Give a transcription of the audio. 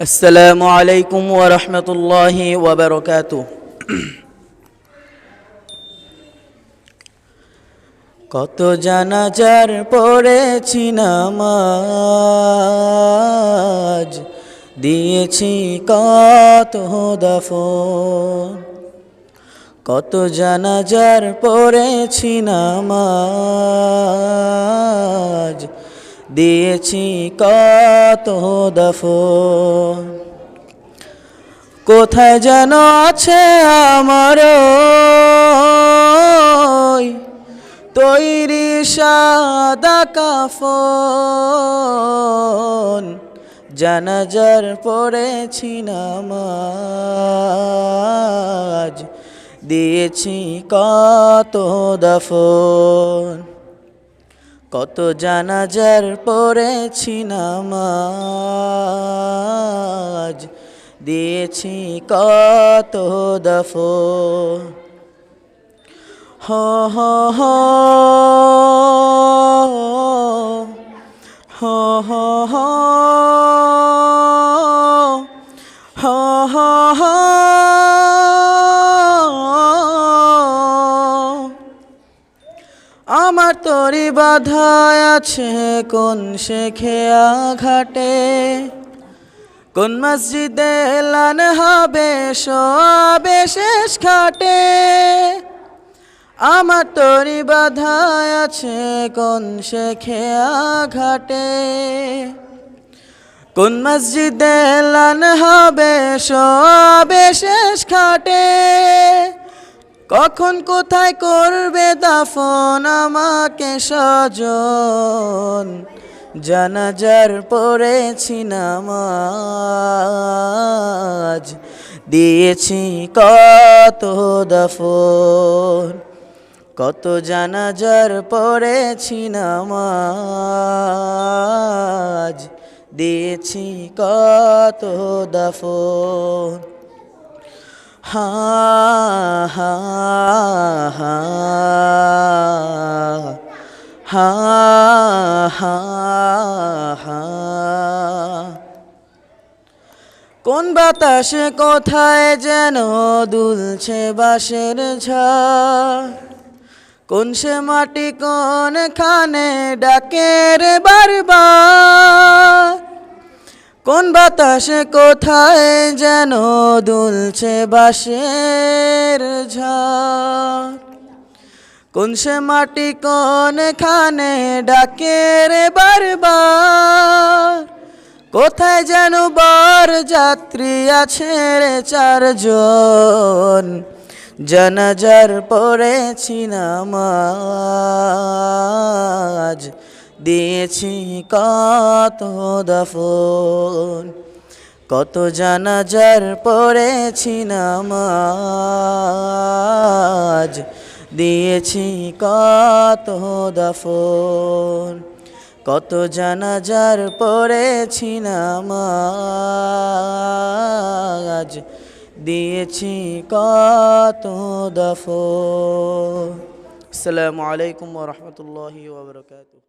السلام عليكم ورحمة الله وبركاته কত জানাজার পড়েছি নামাজ, দিয়েছি কত দফ কত জানাজার পড়েছি নামাজ দিয়েছি কত দফন। কোথায় যেন আছে আমার তৈরি সাদা কাফন। জানাজার পড়েছি নামাজ, দিয়েছি কত দফন। কত জানাজার পড়েছি নামাজ, দিয়েছি কত দফন। হ হ হ হ হ, হো হো হো। আমার তরি বাধায় আছে কোন শেখেয়া ঘাটে কোন মসজিদে এলান হবে সবে শেষ খাটে আমার তরি বাধায় আছে কোন শেখেয়া ঘাটে কোন মসজিদে এলান হবে সবে শেষ খাটে কখন কোথায় করবে দাফন আমাকে সজন জানাজার পড়েছি নামাজ, দিয়েছি কত দফন। কত জানাজার পড়েছি নামাজ, দিয়েছি কত দফন। হা হা হা হা হা হা। কোন বাতাসে কোথায় যেন দুলছে ঝড় কোন সে মাটি কোন খানে ডাকের বারবার? কোন বাতাসে কোথায় যেন দুলছে বাঁশের ঝড় কোন সে মাটি কোন খানে ডাকের বারবার? কোথায় যেন বার যাত্রী আছে রে চারজন? জানাজার পড়েছি নামাজ। দিয়েছি কত দফন, কত জানাজার পড়েছি নামাজ, দিয়েছি কত দফন, কত জানাজার পড়েছি নামাজ, দিয়েছি কত দফন। আসসালামু আলাইকুম ওয়া রাহমাতুল্লাহি ওয়া বারাকাতুহু।